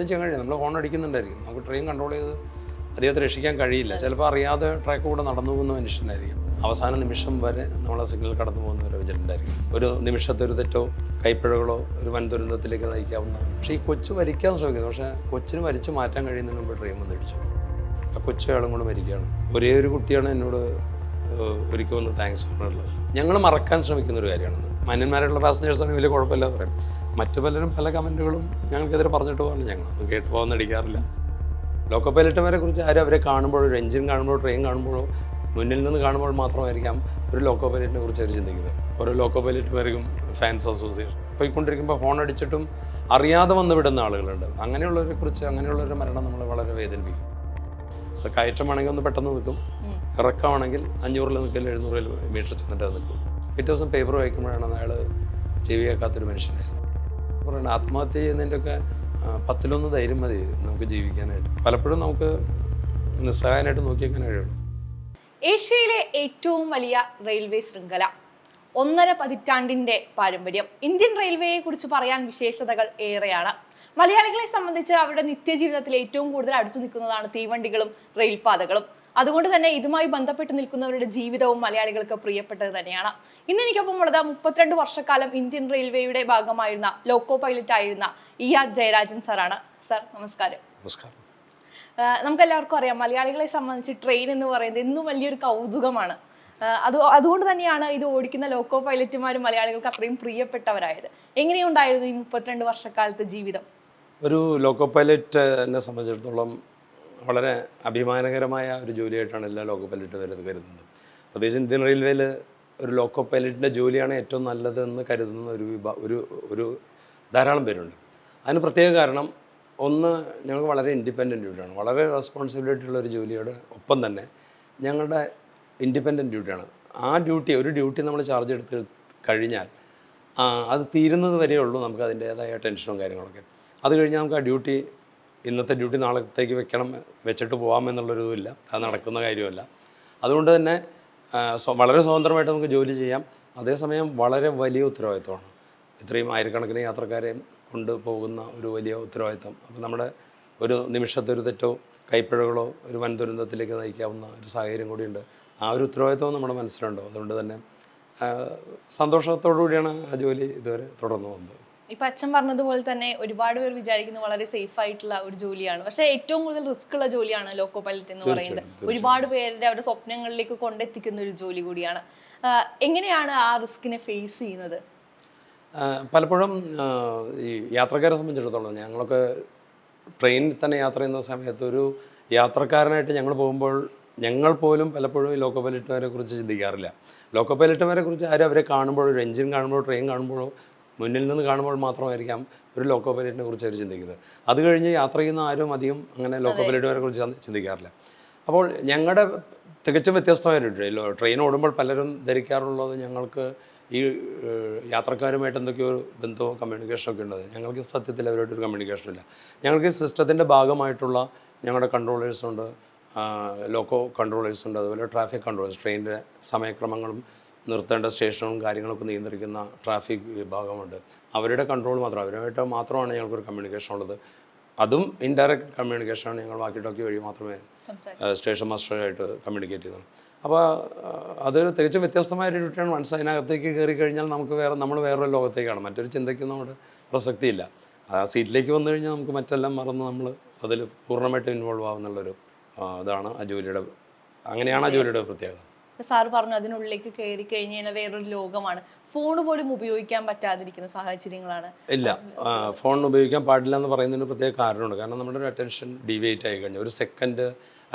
നമുക്കൊന്നും ചെയ്യാൻ നമ്മൾ ഹോൺ അടിക്കുന്നുണ്ടായിരിക്കും. നമുക്ക് ട്രെയിൻ കൺട്രോൾ ചെയ്ത് അദ്ദേഹത്തെ രക്ഷിക്കാൻ കഴിയില്ല. ചിലപ്പോൾ അറിയാതെ ട്രാക്ക് കൂടെ നടന്നു പോകുന്ന മനുഷ്യനായിരിക്കും. അവസാന നിമിഷം വരെ നമ്മളെ സിഗ്നൽ കടന്നു പോകുന്ന ഒരു വിചാരിണ്ടായിരിക്കും ഒരു നിമിഷത്തെ ഒരു തെറ്റോ കൈപ്പിഴകളോ ഒരു വൻ ദുരന്തത്തിലേക്ക് നയിക്കാവുന്ന. പക്ഷേ ഈ കൊച്ചു വരിക്കാൻ ശ്രമിക്കുന്നു. പക്ഷേ കൊച്ചിന് വരിച്ച് മാറ്റാൻ കഴിയുന്നതിന് മുമ്പ് ട്രെയിൻ വന്നിടിച്ചു ആ കൊച്ചു അയാളും കൂടെ മരിക്കുകയാണ്. ഒരേ ഒരു കുട്ടിയാണ് എന്നോട് ഒരിക്കലും ഒന്ന് താങ്ക്സ് പറഞ്ഞിട്ടുള്ളത്. ഞങ്ങൾ മറക്കാൻ ശ്രമിക്കുന്ന ഒരു കാര്യമാണ്. മാന്യന്മാരായിട്ടുള്ള പാസഞ്ചേഴ്സാണ് വലിയ കുഴപ്പമില്ല പറയും. മറ്റു പലരും പല കമന്റുകളും ഞങ്ങൾക്കെതിരെ പറഞ്ഞിട്ട് പോകാൻ ഞങ്ങൾ കേട്ട് പോകാൻ അടിക്കാറില്ല ലോക്കോ പൈലറ്റുമാരെ കുറിച്ച് ആരും അവരെ കാണുമ്പോഴോ ഒരു എഞ്ചിൻ കാണുമ്പോഴോ ട്രെയിൻ കാണുമ്പോഴോ മുന്നിൽ നിന്ന് കാണുമ്പോൾ മാത്രമായിരിക്കാം ഒരു ലോക്കോ പൈലറ്റിനെ കുറിച്ച് അവർ ചിന്തിക്കുന്നത്. ഓരോ ലോക്കോ പൈലറ്റുമാർക്കും ഫാൻസ് അസോസിയേഷൻ പോയിക്കൊണ്ടിരിക്കുമ്പോൾ ഫോൺ അടിച്ചിട്ടും അറിയാതെ വന്ന് വിടുന്ന ആളുകളുണ്ട്. അങ്ങനെയുള്ളവരെ കുറിച്ച് അങ്ങനെയുള്ളവരുടെ മരണം നമ്മളെ വളരെ വേദനിപ്പിക്കും. അത് കയറ്റമാണെങ്കിൽ ഒന്ന് പെട്ടെന്ന് നിൽക്കും. ഇറക്കമാണെങ്കിൽ അഞ്ഞൂറിൽ നിൽക്കില്ല എഴുന്നൂറിൽ മീറ്റർ ചെന്നിട്ട് നിൽക്കും. പിറ്റേ ദിവസം പേപ്പർ വായിക്കുമ്പോഴാണ് അയാൾ ചെവി കേൾക്കാത്തൊരു മനുഷ്യനെ പറയുന്നത് ആത്മഹത്യ ചെയ്യുന്നതിന്റെയൊക്കെ പത്തിലൊന്ന് ധൈര്യം മതി നമുക്ക് ജീവിക്കാനായിട്ട്. പലപ്പോഴും നമുക്ക് നിസ്സഹായനായിട്ട് നോക്കിയേക്കാൻ കഴിയുള്ളൂ. ഏഷ്യയിലെ ഏറ്റവും വലിയ റെയിൽവേ ശൃംഖല ഒന്നര പതിറ്റാണ്ടിന്റെ പാരമ്പര്യം. ഇന്ത്യൻ റെയിൽവേയെ കുറിച്ച് പറയാൻ വിശേഷതകൾ ഏറെയാണ്. മലയാളികളെ സംബന്ധിച്ച് അവരുടെ നിത്യജീവിതത്തിൽ ഏറ്റവും കൂടുതൽ അടുത്തു നിൽക്കുന്നതാണ് തീവണ്ടികളും റെയിൽപാതകളും. അതുകൊണ്ട് തന്നെ ഇതുമായി ബന്ധപ്പെട്ട് നിൽക്കുന്നവരുടെ ജീവിതവും മലയാളികൾക്ക് പ്രിയപ്പെട്ടത് തന്നെയാണ്. ഇന്ന് എനിക്കൊപ്പം ഉള്ളത് മുപ്പത്തിരണ്ട് വർഷക്കാലം ഇന്ത്യൻ റെയിൽവേയുടെ ഭാഗമായിരുന്ന ലോക്കോ പൈലറ്റ് ആയിരുന്ന ഇ ആർ ജയരാജൻ സാറാണ്. സാർ നമസ്കാരം. നമസ്കാരം. എല്ലാവർക്കും നമുക്കെല്ലാവർക്കും അറിയാം മലയാളികളെ സംബന്ധിച്ച് ട്രെയിൻ എന്ന് പറയുന്നത് എന്നും വലിയൊരു കൗതുകമാണ്. അത് അതുകൊണ്ട് തന്നെയാണ് ഇത് ഓടിക്കുന്ന ലോക്കോ പൈലറ്റുമാർ മലയാളികൾക്ക് അത്രയും പ്രിയപ്പെട്ടവരായത്. എങ്ങനെയുണ്ടായിരുന്നു ഈ മുപ്പത്തിരണ്ട് വർഷക്കാലത്തെ ജീവിതം? ഒരു ലോക്കോ പൈലറ്റ് പൈലറ്റിനെ സംബന്ധിച്ചിടത്തോളം വളരെ അഭിമാനകരമായ ഒരു ജോലിയായിട്ടാണ് എല്ലാ ലോക്കോ പൈലറ്റുകാരും കരുതുന്നത്. പ്രത്യേകിച്ച് ഇന്ത്യൻ റെയിൽവേയിൽ ഒരു ലോക്കോ പൈലറ്റിന്റെ ജോലിയാണ് ഏറ്റവും നല്ലതെന്ന് കരുതുന്ന ഒരു വിഭാ ഒരു ഒരു ധാരാളം പേരുണ്ട്. അതിന് പ്രത്യേക കാരണം ഒന്ന് ഞങ്ങൾക്ക് വളരെ ഇൻഡിപെൻഡന്റ് ഡ്യൂട്ടിയാണ്. വളരെ റെസ്പോൺസിബിലിറ്റി ഉള്ള ഒരു ജോലിയുടെ ഒപ്പം തന്നെ ഞങ്ങളുടെ ഇൻഡിപെൻഡന്റ് ഡ്യൂട്ടിയാണ്. ആ ഡ്യൂട്ടി ഒരു ഡ്യൂട്ടി നമ്മൾ ചാർജ് എടുത്ത് കഴിഞ്ഞാൽ അത് തീരുന്നത് വരെയുള്ളൂ നമുക്ക് അതിന്റേതായ ടെൻഷനും കാര്യങ്ങളൊക്കെ. അത് കഴിഞ്ഞാൽ നമുക്ക് ആ ഡ്യൂട്ടി ഇന്നത്തെ ഡ്യൂട്ടി നാളത്തേക്ക് വെക്കണം വെച്ചിട്ട് പോകാം എന്നുള്ളൊരു ഇല്ല. അത് നടക്കുന്ന കാര്യമല്ല. അതുകൊണ്ട് തന്നെ വളരെ സ്വതന്ത്രമായിട്ട് നമുക്ക് ജോലി ചെയ്യാം. അതേസമയം വളരെ വലിയ ഉത്തരവാദിത്വമാണ്. ഇത്രയും ആയിരക്കണക്കിന് യാത്രക്കാരെ കൊണ്ടുപോകുന്ന ഒരു വലിയ ഉത്തരവാദിത്വം. അപ്പോൾ നമ്മുടെ ഒരു നിമിഷത്തെ ഒരു തെറ്റോ കൈപ്പിഴകളോ ഒരു വൻ ദുരന്തത്തിലേക്ക് നയിക്കാവുന്ന ഒരു സാഹചര്യം കൂടിയുണ്ട്. ആ ഒരു ഉത്തരവാദിത്വം നമ്മുടെ മനസ്സിലുണ്ടോ. അതുകൊണ്ട് തന്നെ സന്തോഷത്തോടു കൂടിയാണ് ആ ജോലി ഇതുവരെ തുടർന്നു വന്നത് ഇപ്പൊ അച്ഛൻ പറഞ്ഞതുപോലെ തന്നെ ഒരുപാട് പേർ വിചാരിക്കുന്നത് വളരെ സേഫ് ആയിട്ടുള്ള ഒരു ജോലിയാണ്. പക്ഷേ ഏറ്റവും കൂടുതൽ റിസ്ക് ഉള്ള ജോലിയാണ് ലോക്കോ പൈലറ്റ് എന്ന് പറയുന്നത്. ഒരുപാട് പേരുടെ അവരുടെ സ്വപ്നങ്ങളിലേക്ക് കൊണ്ടെത്തിക്കുന്ന ഒരു ജോലി കൂടിയാണ്. എങ്ങനെയാണ് ആ റിസ്കിനെ ഫേസ് ചെയ്യുന്നത്? പലപ്പോഴും ഈ യാത്രക്കാരെ സംബന്ധിച്ചിടത്തോളം ഞങ്ങളൊക്കെ ട്രെയിനിൽ തന്നെ യാത്ര ചെയ്യുന്ന സമയത്ത് ഒരു യാത്രക്കാരനായിട്ട് ഞങ്ങൾ പോകുമ്പോൾ ഞങ്ങൾ പോലും പലപ്പോഴും ഈ ലോക്കോ പൈലറ്റുമാരെ കുറിച്ച് ചിന്തിക്കാറില്ല. ലോക്കോ പൈലറ്റുമാരെ കുറിച്ച് ആരും അവരെ കാണുമ്പോഴോ ഒരു എഞ്ചിൻ കാണുമ്പോഴോ ട്രെയിൻ കാണുമ്പോഴോ മുന്നിൽ നിന്ന് കാണുമ്പോൾ മാത്രമായിരിക്കാം ഒരു ലോക്കോ പൈലറ്റിനെ കുറിച്ച് അവർ ചിന്തിക്കുന്നത്. അത് കഴിഞ്ഞ് യാത്ര ചെയ്യുന്ന ആരും അധികം അങ്ങനെ ലോക്കോ പൈലറ്റുമാരെ കുറിച്ച് ചിന്തിക്കാറില്ല. അപ്പോൾ ഞങ്ങളുടെ തികച്ചും വ്യത്യസ്തമായിട്ടുണ്ട്. ട്രെയിൻ ട്രെയിൻ ഓടുമ്പോൾ പലരും ധരിക്കാറുള്ളത് ഞങ്ങൾക്ക് ഈ യാത്രക്കാരുമായിട്ട് എന്തൊക്കെയോ ഒരു ബന്ധവും കമ്മ്യൂണിക്കേഷനും ഒക്കെ ഉള്ളത് ഞങ്ങൾക്ക് സത്യത്തിൽ അവരുമായിട്ടൊരു കമ്മ്യൂണിക്കേഷൻ ഇല്ല. ഞങ്ങൾക്ക് ഈ സിസ്റ്റത്തിന്റെ ഭാഗമായിട്ടുള്ള ഞങ്ങളുടെ കൺട്രോളേഴ്സുണ്ട് ലോക്കോ കൺട്രോളേഴ്സുണ്ട് അതുപോലെ ട്രാഫിക് കൺട്രോളേഴ്സ് ട്രെയിനിന്റെ സമയക്രമങ്ങളും നിർത്തേണ്ട സ്റ്റേഷനും കാര്യങ്ങളൊക്കെ നിയന്ത്രിക്കുന്ന ട്രാഫിക് വിഭാഗമുണ്ട്. അവരുടെ കൺട്രോൾ മാത്രം. അവരുമായിട്ട് മാത്രമാണ് ഞങ്ങൾക്കൊരു കമ്മ്യൂണിക്കേഷൻ ഉള്ളത്. അതും ഇൻഡയറക്റ്റ് കമ്മ്യൂണിക്കേഷനാണ് ഞങ്ങൾ വാക്കി ടോക്കി വഴി മാത്രമേ സ്റ്റേഷൻ മാസ്റ്ററായിട്ട് കമ്മ്യൂണിക്കേറ്റ് ചെയ്തുള്ളൂ അപ്പോൾ അതൊരു തികച്ചും വ്യത്യസ്തമായ ഒരു ഡ്യൂട്ടിയാണ് മനസ്സ് അതിനകത്തേക്ക് കയറി കഴിഞ്ഞാൽ നമുക്ക് വേറെ നമ്മൾ വേറൊരു ലോകത്തേക്കാണ്. മറ്റൊരു ചിന്തയ്ക്ക് നമ്മുടെ പ്രസക്തിയില്ല. ആ സീറ്റിലേക്ക് വന്നു കഴിഞ്ഞാൽ നമുക്ക് മറ്റെല്ലാം മറന്ന് നമ്മൾ അതിൽ പൂർണമായിട്ട് ഇൻവോൾവ് ആവുന്നുള്ളൊരു ഇതാണ് ആ ജോലിയുടെ അങ്ങനെയാണ് ആ ജോലിയുടെ പ്രത്യേകത. ഇപ്പൊ സാറ് പറഞ്ഞു അതിനുള്ളിലേക്ക് കയറി കഴിഞ്ഞ് കഴിഞ്ഞാൽ വേറൊരു ലോകമാണ്. ഫോൺ പോലും ഉപയോഗിക്കാൻ പറ്റാതിരിക്കുന്ന സാഹചര്യങ്ങളാണ്. ഇല്ല. ഫോൺ ഉപയോഗിക്കാൻ പാടില്ല എന്ന് പറയുന്നതിന് പ്രത്യേക കാരണമുണ്ട്. കാരണം നമ്മുടെ ഒരു അറ്റൻഷൻ ഡിവേറ്റ് ആയി കഴിഞ്ഞു. ഒരു സെക്കൻഡ്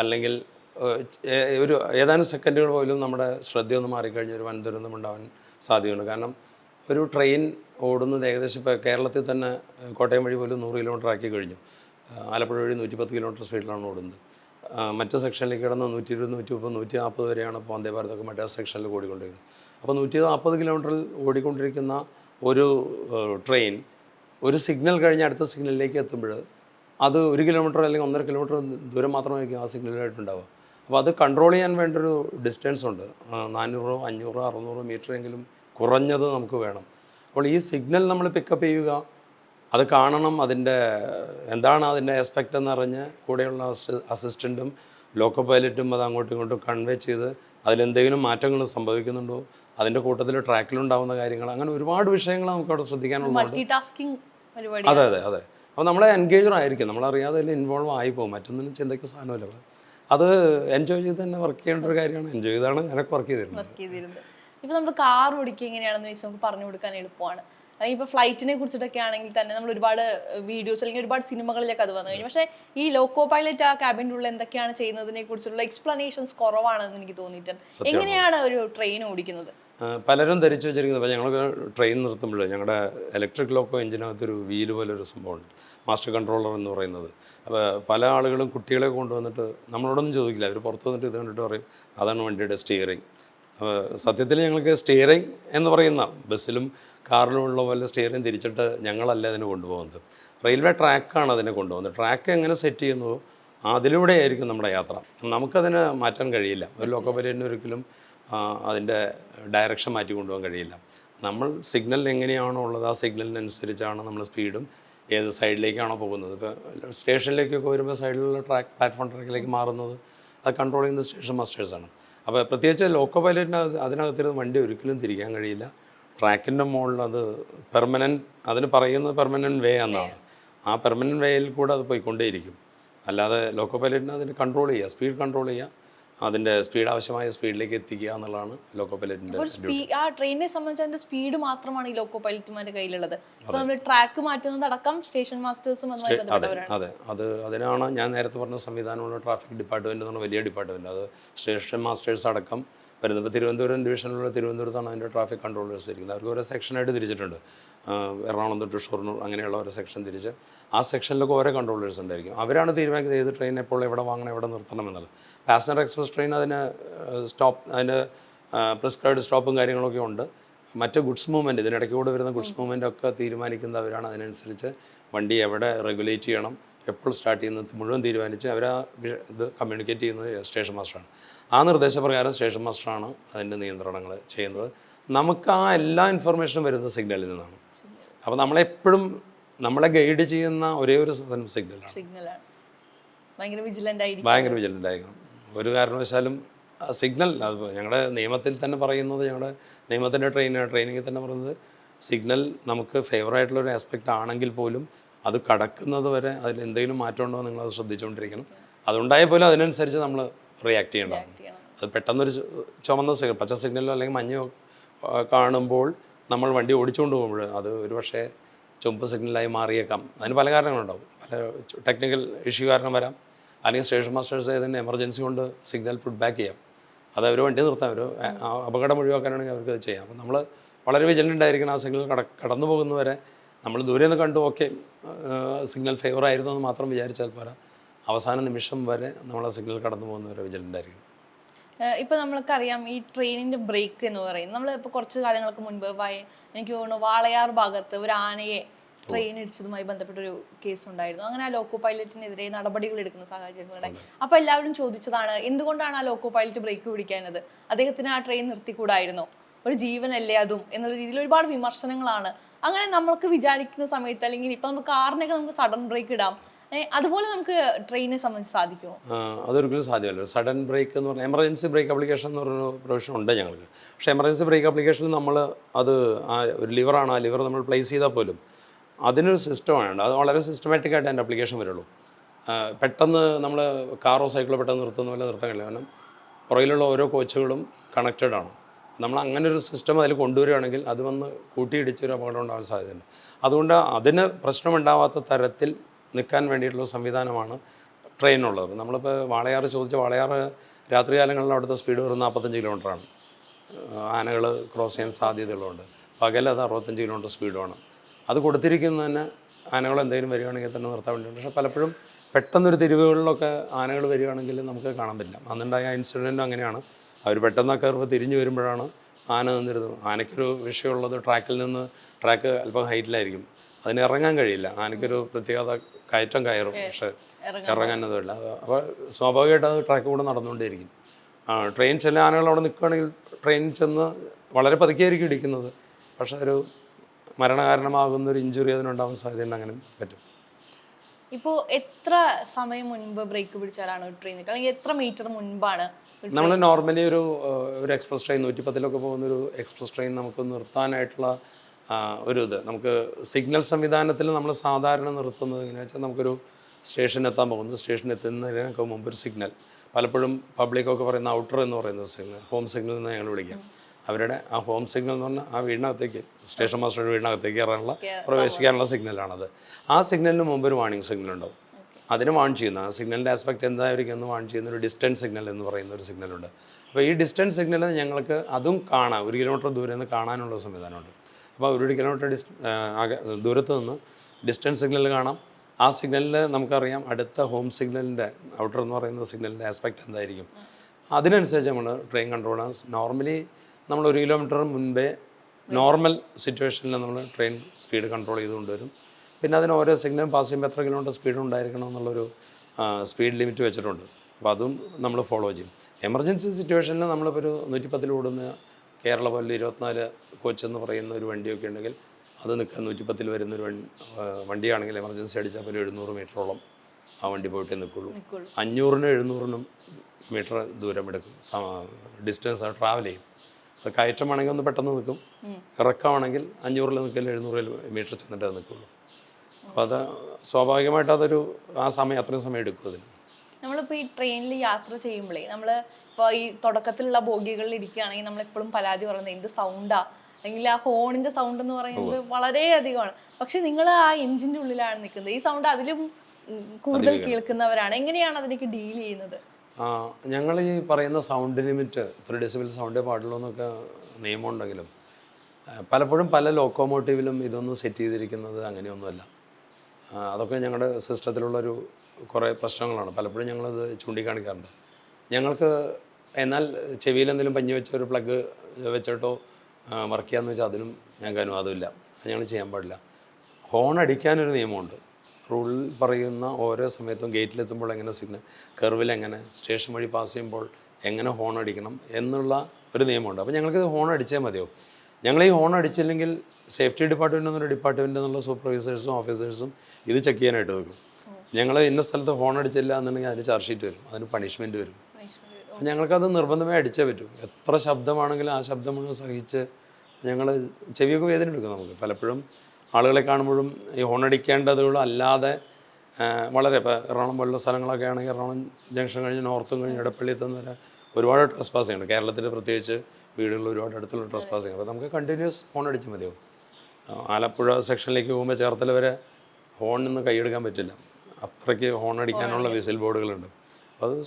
അല്ലെങ്കിൽ ഒരു ഏതാനും സെക്കൻഡുകൾ പോലും നമ്മുടെ ശ്രദ്ധയൊന്ന് മാറിക്കഴിഞ്ഞാൽ ഒരു വൻ ദുരന്തം ഉണ്ടാവാൻ സാധ്യതയുണ്ട്. കാരണം ഒരു ട്രെയിൻ ഓടുന്നത് ഏകദേശം ഇപ്പോൾ കേരളത്തിൽ തന്നെ കോട്ടയം വഴി പോലും നൂറ് കിലോമീറ്റർ ആക്കി കഴിഞ്ഞു. ആലപ്പുഴ വഴി നൂറ്റിപ്പത്ത് കിലോമീറ്റർ സ്പീഡിലാണ് ഓടുന്നത്. മറ്റ് സെക്ഷനിലേക്ക് കിടന്ന് നൂറ്റി ഇരുപത് നൂറ്റി മുപ്പത് നൂറ്റി നാൽപ്പത് വരെയാണ് ഇപ്പോൾ വന്ദേ ഭാരതൊക്കെ മറ്റേ സെക്ഷനിൽ ഓടിക്കൊണ്ടിരിക്കുന്നത്. അപ്പോൾ നൂറ്റി നാൽപ്പത് കിലോമീറ്ററിൽ ഓടിക്കൊണ്ടിരിക്കുന്ന ഒരു ട്രെയിൻ ഒരു സിഗ്നൽ കഴിഞ്ഞ് അടുത്ത സിഗ്നലിലേക്ക് എത്തുമ്പോൾ അത് ഒരു കിലോമീറ്റർ അല്ലെങ്കിൽ ഒന്നര കിലോമീറ്റർ ദൂരം മാത്രമായിരിക്കും ആ സിഗ്നലായിട്ടുണ്ടാവുക. അപ്പോൾ അത് കൺട്രോൾ ചെയ്യാൻ വേണ്ട ഒരു ഡിസ്റ്റൻസ് ഉണ്ട് നാനൂറോ അഞ്ഞൂറോ അറുന്നൂറോ മീറ്റർ എങ്കിലും കുറഞ്ഞത് നമുക്ക് വേണം. അപ്പോൾ ഈ സിഗ്നൽ നമ്മൾ പിക്കപ്പ് ചെയ്യുക അത് കാണണം അതിന്റെ എന്താണ് അതിന്റെ എസ്പെക്റ്റ് എന്ന് അറിഞ്ഞ് കൂടെയുള്ള അസിസ്റ്റന്റും ലോക്കോ പൈലറ്റും അത് അങ്ങോട്ടും ഇങ്ങോട്ടും കൺവേ ചെയ്ത് അതിലെന്തെങ്കിലും മാറ്റങ്ങൾ സംഭവിക്കുന്നുണ്ടോ അതിന്റെ കൂട്ടത്തിൽ ട്രാക്കിലുണ്ടാവുന്ന കാര്യങ്ങൾ അങ്ങനെ ഒരുപാട് വിഷയങ്ങൾ നമുക്ക് അവിടെ ശ്രദ്ധിക്കാനുള്ളത് അതെ അതെ അതെ. അപ്പോൾ നമ്മളെ എൻഗേജർ ആയിരിക്കും നമ്മളറിയാതെ അതിൽ ഇൻവോൾവ് ആയി പോകും മറ്റൊന്നിനും ചിന്തയ്ക്ക് സാധനമല്ല അത് എൻജോയ് ചെയ്ത് തന്നെ വർക്ക് ചെയ്യേണ്ട ഒരു കാര്യമാണ് എൻജോയ് ചെയ്താണ് ഞാനൊക്കെ വർക്ക് ചെയ്തിരുന്നത്. വർക്ക് ചെയ്തിരുന്നത്. ഇപ്പൊ നമ്മൾ കാർ ഓടിക്കുക എങ്ങനെയാണെന്ന് ചോദിച്ചാൽ നമുക്ക് പറഞ്ഞു കൊടുക്കാൻ എളുപ്പമാണ്. അല്ലെങ്കിൽ ഇപ്പൊ ഫ്ലൈറ്റിനെ കുറിച്ചിട്ടൊക്കെ ആണെങ്കിൽ തന്നെ നമ്മൾ ഒരുപാട് വീഡിയോസ് അല്ലെങ്കിൽ ഒരുപാട് സിനിമകളിലൊക്കെ അത് വന്നു കഴിഞ്ഞു. പക്ഷേ ഈ ലോക്കോ പൈലറ്റ് ആ ക്യാബിന്റെ ഉള്ളിൽ എന്തൊക്കെയാണ് ചെയ്യുന്നതിനെ കുറിച്ചുള്ള എക്സ്പ്ലനേഷൻസ് കുറവാണെന്ന് എനിക്ക് തോന്നിയിട്ടുണ്ട്. എങ്ങനെയാണ് ഒരു ട്രെയിൻ ഓടിക്കുന്നത്? പലരും ധരിച്ചു വെച്ചിരിക്കുന്നത് ഇപ്പോൾ ഞങ്ങൾക്ക് ട്രെയിൻ നിർത്തുമ്പോൾ ഞങ്ങളുടെ ഇലക്ട്രിക് ലോക്കോ എഞ്ചിനകത്തൊരു വീൽ പോലെ ഒരു സംഭവമുണ്ട്. മാസ്റ്റർ കൺട്രോളർ എന്ന് പറയുന്നത്. അപ്പോൾ പല ആളുകളും കുട്ടികളെ കൊണ്ടുവന്നിട്ട് നമ്മളോടൊന്നും ചോദിക്കില്ല. അവർ പുറത്ത് വന്നിട്ട് ഇത് കണ്ടിട്ട് പറയും അതാണ് വണ്ടിയുടെ സ്റ്റിയറിങ് അപ്പോൾ സത്യത്തിൽ ഞങ്ങൾക്ക് സ്റ്റിയറിംഗ് എന്ന് പറയുന്ന ബസ്സിലും കാറിലും ഉള്ള പോലെ സ്റ്റിയറിംഗ് തിരിച്ചിട്ട് ഞങ്ങളല്ല അതിനെ കൊണ്ടുപോകുന്നത്? റെയിൽവേ ട്രാക്കാണ് അതിനെ കൊണ്ടുപോകുന്നത്. ട്രാക്ക് എങ്ങനെ സെറ്റ് ചെയ്യുന്നു? അതിലൂടെ ആയിരിക്കും നമ്മുടെ യാത്ര. നമുക്കതിന് മാറ്റാൻ കഴിയില്ല. ഒരു ലോക്കോ പൈലറ്റിന് ഒരിക്കലും അതിന്റെ ഡയറക്ഷൻ മാറ്റി കൊണ്ടുപോകാൻ കഴിയില്ല. നമ്മൾ സിഗ്നൽ എങ്ങനെയാണോ ഉള്ളത് ആ സിഗ്നലിനനുസരിച്ചാണ് നമ്മൾ സ്പീഡും ഏത് സൈഡിലേക്കാണോ പോകുന്നത്. ഇപ്പോൾ സ്റ്റേഷനിലേക്കൊക്കെ വരുമ്പോൾ സൈഡിലുള്ള ട്രാക്ക് പ്ലാറ്റ്ഫോം ട്രാക്കിലേക്ക് മാറുന്നത് അത് കൺട്രോൾ ചെയ്യുന്നത് സ്റ്റേഷൻ മാസ്റ്റേഴ്സാണ് അപ്പോൾ പ്രത്യേകിച്ച് ലോക്കോ പൈലറ്റിന് അതിനകത്തിരുന്ന് വണ്ടി ഒരിക്കലും തിരിക്കാൻ കഴിയില്ല. ട്രാക്കിന്റെ മുകളിൽ അത് പെർമനന്റ് അതിന് പറയുന്നത് പെർമനന്റ് വേ എന്നാണ്. ആ പെർമനന്റ് വേയിൽ കൂടെ അത് പോയിക്കൊണ്ടേയിരിക്കും. അല്ലാതെ ലോക്കോ പൈലറ്റിന് അതിന് കൺട്രോൾ ചെയ്യുക സ്പീഡ് കൺട്രോൾ ചെയ്യുക അതിന്റെ സ്പീഡ് ആവശ്യമായ സ്പീഡിലേക്ക് എത്തിക്കുക എന്നുള്ളതാണ് ലോക്കോ സ്പീ ആ ട്രെയിനിനെ സംബന്ധിച്ച് അതിന്റെ സ്പീഡ് മാത്രമാണ് ഈ ലോക്കോ പൈലറ്റുമാരുടെ കയ്യിലുള്ളത്. അപ്പോൾ നമ്മൾ ട്രാക്ക് മാറ്റുന്നത് അടക്കം സ്റ്റേഷൻ മാസ്റ്റേഴ്സും അതുമായി അതെ ബന്ധപ്പെട്ടവരാണ്. അതെ. അത് അതിനാണ് ഞാൻ നേരത്തെ പറഞ്ഞ സംവിധാനമുള്ള ട്രാഫിക് ഡിപ്പാർട്ട്മെന്റ് എന്ന് പറഞ്ഞ വലിയ ഡിപ്പാർട്ട്മെന്റ് അത് സ്റ്റേഷൻ മാസ്റ്റേഴ്സ് അടക്കം വരുന്നത്. തിരുവനന്തപുരം ഡിവിഷനിലുള്ള തിരുവനന്തപുരത്താണ് അതിന്റെ ട്രാഫിക് കൺട്രോളേഴ്സ് ഇരിക്കുന്നത് അവർക്ക് ഓരോ സെക്ഷനായിട്ട് തിരിച്ചിട്ടുണ്ട്. എറണാകുളം തൊട്ട് ഷൊർണൂർ അങ്ങനെയുള്ള ഓരോ സെക്ഷൻ തിരിച്ച്. ആ സെക്ഷനിലൊക്കെ ഓരോ കൺട്രോളേഴ്സ് ഉണ്ടായിരിക്കും. അവരാണ് തീരുമാനിക്കുന്നത് ഏത് ട്രെയിൻ എപ്പോൾ എവിടെ വാങ്ങണം എവിടെ നിർത്തണം എന്നുള്ളത്. പാസഞ്ചർ എക്സ്പ്രസ് ട്രെയിൻ അതിന് സ്റ്റോപ്പ് അതിന് പ്രിസ്ക്രൈബ്ഡ് സ്റ്റോപ്പും കാര്യങ്ങളൊക്കെ ഉണ്ട്. മറ്റ് ഗുഡ്സ് മൂവ്മെന്റ് ഇതിനിടയ്ക്ക് കൂടെ വരുന്ന ഗുഡ്സ് മൂവ്മെന്റ് ഒക്കെ തീരുമാനിക്കുന്നവരാണ് അതിനനുസരിച്ച് വണ്ടി എവിടെ റെഗുലേറ്റ് ചെയ്യണം എപ്പോൾ സ്റ്റാർട്ട് ചെയ്യുന്നത് മുഴുവൻ തീരുമാനിച്ച് അവർ ആ ഇത് കമ്മ്യൂണിക്കേറ്റ് ചെയ്യുന്നത് സ്റ്റേഷൻ മാസ്റ്ററാണ്. ആ നിർദ്ദേശപ്രകാരം സ്റ്റേഷൻ മാസ്റ്ററാണ് അതിന്റെ നിയന്ത്രണങ്ങൾ ചെയ്യുന്നത്. നമുക്ക് ആ എല്ലാ ഇൻഫർമേഷനും വരുന്ന സിഗ്നലിൽ നിന്നാണ്. അപ്പോൾ നമ്മളെപ്പോഴും നമ്മളെ ഗൈഡ് ചെയ്യുന്ന ഒരേ ഒരു സാധനം സിഗ്നലാണ് സിഗ്നലാണ് ഭയങ്കര വിജിലന്റ് ആയിരിക്കും. ഭയങ്കര വിജിലന്റ് ആയിരിക്കണം. ഒരു കാരണവശാലും സിഗ്നൽ അത് ഞങ്ങളുടെ നിയമത്തിൽ തന്നെ പറയുന്നത് ഞങ്ങളുടെ നിയമത്തിന്റെ ട്രെയിനിങ് ട്രെയിനിങ്ങിൽ തന്നെ പറയുന്നത് സിഗ്നൽ നമുക്ക് ഫേവർ ആയിട്ടുള്ള ഒരു ആസ്പെക്റ്റ് ആണെങ്കിൽ പോലും അത് കടക്കുന്നത് വരെ അതിൽ എന്തെങ്കിലും മാറ്റമുണ്ടോ എന്ന് നിങ്ങളത് ശ്രദ്ധിച്ചുകൊണ്ടിരിക്കണം. അതുണ്ടായാൽ പോലും അതിനനുസരിച്ച് നമ്മൾ റിയാക്ട് ചെയ്യണം. അത് പെട്ടെന്നൊരു ചുമന്ന സിഗ്നൽ പച്ച സിഗ്നലോ അല്ലെങ്കിൽ മഞ്ഞോ കാണുമ്പോൾ നമ്മൾ വണ്ടി ഓടിച്ചുകൊണ്ട് പോകുമ്പോൾ അത് ഒരു പക്ഷേ ചുമപ്പ് സിഗ്നലായി മാറിയേക്കാം. അതിന് പല കാരണങ്ങളുണ്ടാവും. പല ടെക്നിക്കൽ ഇഷ്യൂ കാരണം വരാം. അല്ലെങ്കിൽ സ്റ്റേഷൻ മാസ്റ്റേഴ്സ് ഏതെങ്കിലും എമർജൻസി കൊണ്ട് സിഗ്നൽ പുട്ട് ബാക്ക് ചെയ്യാം. അത് അവർ വണ്ടി നിർത്താം. ഒരു അപകടം ഒഴിവാക്കാനാണെങ്കിൽ അവർക്ക് അത് ചെയ്യാം. അപ്പം നമ്മൾ വളരെ വിജിലന്റ് ആയിരിക്കണം. ആ സിഗ്നൽ കട കടന്നു പോകുന്നവരെ നമ്മൾ ദൂരെ നിന്ന് കണ്ടു ഓക്കെ സിഗ്നൽ ഫേവർ ആയിരുന്നു എന്ന് മാത്രം വിചാരിച്ചാൽ പോരാ. അവസാന നിമിഷം വരെ നമ്മൾ ആ സിഗ്നൽ കടന്നു പോകുന്നവരെ വിജിലന്റ് ആയിരിക്കും ഇപ്പം നമ്മൾക്കറിയാം ഈ ട്രെയിനിന്റെ ബ്രേക്ക് എന്ന് പറയും നമ്മൾ ഇപ്പോൾ കുറച്ച് കാലങ്ങൾക്ക് മുൻപ് വയ- എനിക്ക് തോന്നുന്നു വാളയാർ ഭാഗത്ത് ഒരു ആനയെ ട്രെയിൻ ഇടിച്ചതുമായി ബന്ധപ്പെട്ടൊരു കേസ് ഉണ്ടായിരുന്നു. അങ്ങനെ ആ ലോക്കോ പൈലറ്റിനെതിരെ നടപടികൾ എടുക്കുന്ന സാഹചര്യങ്ങളുണ്ടായി. അപ്പോൾ എല്ലാവരും ചോദിച്ചതാണ് എന്തുകൊണ്ടാണ് ആ ലോക്കോ പൈലറ്റ് ബ്രേക്ക് പിടിക്കാനത് അദ്ദേഹത്തിന് ആ ട്രെയിൻ നിർത്തിക്കൂടായിരുന്നോ? ഒരു ജീവനല്ലേ അതും എന്നുള്ള രീതിയിൽ ഒരുപാട് വിമർശനങ്ങളാണ്. അങ്ങനെ നമ്മൾക്ക് വിചാരിക്കുന്ന സമയത്ത് അല്ലെങ്കിൽ ഇപ്പം നമുക്ക് കാറിനൊക്കെ നമുക്ക് സഡൻ ബ്രേക്ക് ഇടാം. അതുപോലെ നമുക്ക് ട്രെയിനെ സംബന്ധിച്ച് സാധിക്കുമോ? അതൊരിക്കലും സാധ്യമല്ല. സഡൻ ബ്രേക്ക് എന്ന് പറഞ്ഞാൽ എമർജൻസി ബ്രേക്ക് അപ്ലിക്കേഷൻ എന്ന് പറയുന്ന പ്രൊവിഷൻ ഉണ്ട് ഞങ്ങൾക്ക്. പക്ഷേ എമർജൻസി ബ്രേക്ക് അപ്ലിക്കേഷനിൽ നമ്മൾ അത് ആ ഒരു ലിവറാണ് ആ ലിവർ നമ്മൾ പ്ലേസ് ചെയ്താൽ പോലും അതിനൊരു സിസ്റ്റമാണ് അത് വളരെ സിസ്റ്റമാറ്റിക് ആയിട്ട് അതിന്റെ അപ്ലിക്കേഷൻ വരുള്ളൂ. പെട്ടെന്ന് നമ്മൾ കാറോ സൈക്കിളോ പെട്ടെന്ന് നിർത്തുന്ന പോലെ നിർത്താൻ കഴിയില്ല. കാരണം പുറകിലുള്ള ഓരോ കോച്ചുകളും കണക്റ്റഡ് ആണ്. നമ്മൾ അങ്ങനെ ഒരു സിസ്റ്റം അതിൽ കൊണ്ടുവരികയാണെങ്കിൽ അത് വന്ന് കൂട്ടിയിടിച്ചൊരു അപകടം ഉണ്ടാകാൻ സാധ്യതയുണ്ട്. അതുകൊണ്ട് അതിന് പ്രശ്നമുണ്ടാവാത്ത തരത്തിൽ നിൽക്കാൻ വേണ്ടിയിട്ടുള്ള സംവിധാനമാണ് ട്രെയിനുള്ളത്. നമ്മളിപ്പോൾ വാളയാർ ചോദിച്ച വാളയാർ രാത്രികാലങ്ങളിൽ അവിടുത്തെ സ്പീഡ് വെറും നാൽപ്പത്തഞ്ച് കിലോമീറ്ററാണ്. ആനകൾ ക്രോസ് ചെയ്യാൻ സാധ്യതകളുണ്ട് പകൽ അത് അറുപത്തഞ്ച് കിലോമീറ്റർ സ്പീഡുമാണ് അത് കൊടുത്തിരിക്കുന്നത് തന്നെ ആനകൾ എന്തെങ്കിലും വരികയാണെങ്കിൽ തന്നെ നിർത്താൻ വേണ്ടിയുണ്ട്. പക്ഷേ പലപ്പോഴും പെട്ടെന്നൊരു തിരിവുകളിലൊക്കെ ആനകൾ വരികയാണെങ്കിൽ നമുക്ക് കാണാൻ പറ്റില്ല. അന്നുണ്ടായ ഇൻസിഡന്റും അങ്ങനെയാണ്. അവർ പെട്ടെന്ന് ആ കയറുമ്പോൾ തിരിഞ്ഞു വരുമ്പോഴാണ് ആന നിന്നിരുന്നത്. ആനയ്ക്കൊരു വിഷയമുള്ളത് ട്രാക്കിൽ നിന്ന് ട്രാക്ക് അല്പം ഹൈറ്റിലായിരിക്കും. അതിന് ഇറങ്ങാൻ കഴിയില്ല. ആനയ്ക്കൊരു പ്രത്യേകത കയറ്റം കയറും. പക്ഷേ ഇറങ്ങുന്നതുമില്ല. അപ്പോൾ സ്വാഭാവികമായിട്ട് അത് ട്രാക്ക് കൂടെ നടന്നുകൊണ്ടേയിരിക്കും. ട്രെയിൻ ചെല്ലാൻ ആനകൾ അവിടെ നിൽക്കുകയാണെങ്കിൽ ട്രെയിൻ ചെന്ന് വളരെ പതുക്കെയായിരിക്കും ഇടിക്കുന്നത്. പക്ഷേ ഒരു മരണകാരണമാകുന്ന ഒരു ഇഞ്ചുറി അതിനുണ്ടാവാൻ സാധ്യതയുണ്ട്. അങ്ങനെ പറ്റും. ഇപ്പോൾ എത്ര സമയം മുൻപ് ബ്രേക്ക് പിടിച്ചാലാണ് ട്രെയിൻ അല്ലെങ്കിൽ എത്ര മീറ്റർ മുൻപാണ് നമ്മൾ നോർമലി ഒരു ഒരു എക്സ്പ്രസ് ട്രെയിൻ നൂറ്റിപ്പത്തിലൊക്കെ പോകുന്ന ഒരു എക്സ്പ്രസ് ട്രെയിൻ നമുക്ക് നിർത്താനായിട്ടുള്ള ഒരു ഇത്. നമുക്ക് സിഗ്നൽ സംവിധാനത്തിൽ നമ്മൾ സാധാരണ നിർത്തുന്നത് എങ്ങനെയാണെന്ന് വെച്ചാൽ നമുക്കൊരു സ്റ്റേഷൻ എത്താൻ പോകുന്നത് സ്റ്റേഷൻ എത്തുന്നതിനൊക്കെ മുമ്പ് ഒരു സിഗ്നൽ. പലപ്പോഴും പബ്ലിക്കൊക്കെ പറയുന്ന ഔട്ടർ എന്ന് പറയുന്ന സിഗ്നൽ. ഹോം സിഗ്നൽ എന്ന് ഞങ്ങൾ വിളിക്കാം. അവരുടെ ആ ഹോം സിഗ്നൽ എന്ന് പറഞ്ഞാൽ ആ വീടിനകത്തേക്ക് സ്റ്റേഷൻ മാസ്റ്ററുടെ വീടിനകത്തേക്ക് കയറാനുള്ള പ്രവേശിക്കാനുള്ള സിഗ്നലാണത്. ആ സിഗ്നലിന് മുമ്പ് ഒരു വാണിംഗ് സിഗ്നൽ ഉണ്ടാവും. അതിന് വാൺ ചെയ്യുന്ന ആ സിഗ്നലിന്റെ ആസ്പെക്ട് എന്തായിരിക്കും എന്ന് വാൺ ചെയ്യുന്ന ഒരു ഡിസ്റ്റൻസ് സിഗ്നൽ എന്ന് പറയുന്ന ഒരു സിഗ്നലുണ്ട് അപ്പോൾ ഈ ഡിസ്റ്റൻസ് സിഗ്നൽ ഞങ്ങൾക്ക് അതും കാണാം. ഒരു കിലോമീറ്റർ ദൂരെ നിന്ന് കാണാനുള്ള സംവിധാനമുണ്ട്. അപ്പോൾ ഒരു കിലോമീറ്റർ ഡിസ് ദൂരത്ത് നിന്ന് ഡിസ്റ്റൻസ് സിഗ്നൽ കാണാം. ആ സിഗ്നലിൽ നമുക്കറിയാം അടുത്ത ഹോം സിഗ്നലിന്റെ ഔട്ടർ എന്ന് പറയുന്ന സിഗ്നലിന്റെ ആസ്പെക്റ്റ് എന്തായിരിക്കും. അതിനനുസരിച്ച് നമ്മൾ ട്രെയിൻ കൺട്രോൾ നോർമലി നമ്മൾ ഒരു കിലോമീറ്റർ മുൻപേ നോർമൽ സിറ്റുവേഷനിൽ നമ്മൾ ട്രെയിൻ സ്പീഡ് കൺട്രോൾ വരും പിന്നെ അതിന് ഓരോ സിഗ്നൽ പാസ് ചെയ്യുമ്പോൾ എത്ര കിലോമീറ്റർ സ്പീഡ് ഉണ്ടായിരിക്കണം എന്നുള്ളൊരു സ്പീഡ് ലിമിറ്റ് വെച്ചിട്ടുണ്ട്. അപ്പോൾ അതും നമ്മൾ ഫോളോ ചെയ്യും. എമർജൻസി സിറ്റുവേഷനിൽ നമ്മളിപ്പോൾ ഒരു നൂറ്റിപ്പത്തിൽ ഓടുന്ന കേരള പോലെ ഇരുപത്തിനാല് കോച്ച് എന്ന് പറയുന്ന ഒരു വണ്ടിയൊക്കെ ഉണ്ടെങ്കിൽ അത് നിൽക്കാൻ നൂറ്റിപ്പത്തിൽ വരുന്ന ഒരു വണ്ടി വണ്ടിയാണെങ്കിൽ എമർജൻസി അടിച്ചാൽ പോലും എഴുന്നൂറ് മീറ്ററോളം ആ വണ്ടി പോയിട്ടേ നിൽക്കുള്ളൂ. അഞ്ഞൂറിനും എഴുന്നൂറിനും മീറ്റർ ദൂരം എടുക്കും. ഡിസ്റ്റൻസ് ട്രാവൽ ചെയ്യും. അത് കയറ്റമാണെങ്കിൽ ഒന്ന് പെട്ടെന്ന് നിൽക്കും. ഇറക്കമാണെങ്കിൽ അഞ്ഞൂറിൽ നിൽക്കില്ല എഴുന്നൂറിൽ മീറ്റർ ചെന്നിട്ട് അത് നിൽക്കുള്ളൂ അപ്പോൾ അത് സ്വാഭാവികമായിട്ട് അതൊരു ആ സമയം അത്രയും സമയം എടുക്കും അതിന്. നമ്മളിപ്പോൾ ഈ ട്രെയിനിൽ യാത്ര ചെയ്യുമ്പോഴേ നമ്മൾ ഇപ്പോൾ ഈ തുടക്കത്തിലുള്ള ബോഗികളിൽ ഇരിക്കുകയാണെങ്കിൽ നമ്മൾ എപ്പോഴും പരാതി പറയുന്നത് എന്ത് സൗണ്ടാ അല്ലെങ്കിൽ ആ ഹോണിന്റെ സൗണ്ട് എന്ന് പറയുന്നത് വളരെ അധികമാണ് പക്ഷെ നിങ്ങൾ ആ എഞ്ചിന്റെ ഉള്ളിലാണ് നിൽക്കുന്നത്. ഈ സൗണ്ട് അതിലും കൂടുതൽ കേൾക്കുന്നവരാണ്. എങ്ങനെയാണ് അതിലേക്ക് ഡീൽ ചെയ്യുന്നത്? ഞങ്ങൾ ഈ പറയുന്ന സൗണ്ട് ലിമിറ്റ് ത്രീ ഡെസിബിൾ സൗണ്ടേ പാടുള്ളൂ എന്നൊക്കെ നിയമമുണ്ടെങ്കിലും പലപ്പോഴും പല ലോക്കോമോട്ടീവിലും ഇതൊന്നും സെറ്റ് ചെയ്തിരിക്കുന്നത് അങ്ങനെയൊന്നുമല്ല. അതൊക്കെ ഞങ്ങളുടെ സിസ്റ്റത്തിലുള്ളൊരു കുറേ പ്രശ്നങ്ങളാണ്. പലപ്പോഴും ഞങ്ങളത് ചൂണ്ടിക്കാണിക്കാറുണ്ട്. ഞങ്ങൾക്ക് എന്നാൽ ചെവിയിൽ എന്തെങ്കിലും പഞ്ഞി വെച്ച ഒരു പ്ലഗ് വെച്ചിട്ടോ വർക്ക് ചെയ്യാമെന്ന് വെച്ചാൽ അതിനും ഞങ്ങൾക്ക് അനുവാദമില്ല. അത് ഞങ്ങൾ ചെയ്യാൻ പാടില്ല. ഹോൺ അടിക്കാനൊരു നിയമമുണ്ട്. റൂളിൽ പറയുന്ന ഓരോ സമയത്തും ഗേറ്റിലെത്തുമ്പോൾ എങ്ങനെ സിഗ്നൽ കർവിൽ എങ്ങനെ സ്റ്റേഷൻ വഴി പാസ് ചെയ്യുമ്പോൾ എങ്ങനെ ഹോൺ അടിക്കണം എന്നുള്ള ഒരു നിയമമുണ്ട്. അപ്പോൾ ഞങ്ങൾക്ക് ഹോൺ അടിച്ചേ മതിയോ ഞങ്ങൾ ഈ ഹോൺ അടിച്ചില്ലെങ്കിൽ സേഫ്റ്റി ഡിപ്പാർട്ട്മെന്റ് എന്നൊരു ഡിപ്പാർട്ട്മെന്റ് എന്നുള്ള സൂപ്പർവൈസേഴ്സും ഓഫീസേഴ്സും ഇത് ചെക്ക് ചെയ്യാനായിട്ട് വെക്കും ഞങ്ങൾ ഇന്ന സ്ഥലത്ത് ഹോൺ അടിച്ചില്ല എന്നുണ്ടെങ്കിൽ അതിന് ചാർജ് ഷീറ്റ് വരും. അതിന് പണിഷ്മെന്റ് വരും. ഞങ്ങൾക്കത് നിർബന്ധമായി അടിച്ചേ പറ്റൂ. എത്ര ശബ്ദമാണെങ്കിലും ആ ശബ്ദം മുഴുവൻ സഹിച്ച് ഞങ്ങൾ ചെവിയൊക്കെ വേദന എടുക്കും നമുക്ക്. പലപ്പോഴും ആളുകളെ കാണുമ്പോഴും ഈ ഹോൺ അടിക്കേണ്ടതുകളും അല്ലാതെ വളരെ ഇപ്പോൾ എറണാകുളം പോലുള്ള സ്ഥലങ്ങളൊക്കെ ആണെങ്കിൽ എറണാകുളം ജംഗ്ഷൻ കഴിഞ്ഞ് നോർത്തും കഴിഞ്ഞ് ഇടപ്പള്ളി എത്തുന്ന വരെ ഒരുപാട് ട്രസ് പാസിംഗ് ഉണ്ട്. കേരളത്തിൽ പ്രത്യേകിച്ച് വീടുകളിൽ ഒരുപാട് അടുത്തുള്ള ട്രസ് പാസിംഗ് അപ്പോൾ നമുക്ക് കണ്ടിന്യൂസ് ഹോൺ അടിച്ച് മതിയാവും. ആലപ്പുഴ സെക്ഷനിലേക്ക് പോകുമ്പോൾ ചേർത്തല വരെ ഹോണിൽ നിന്ന് കൈയെടുക്കാൻ പറ്റില്ല. അത്രയ്ക്ക് ഹോൺ അടിക്കാനുള്ള വിസിൽ ബോർഡുകളുണ്ട്. അപ്പോൾ അത്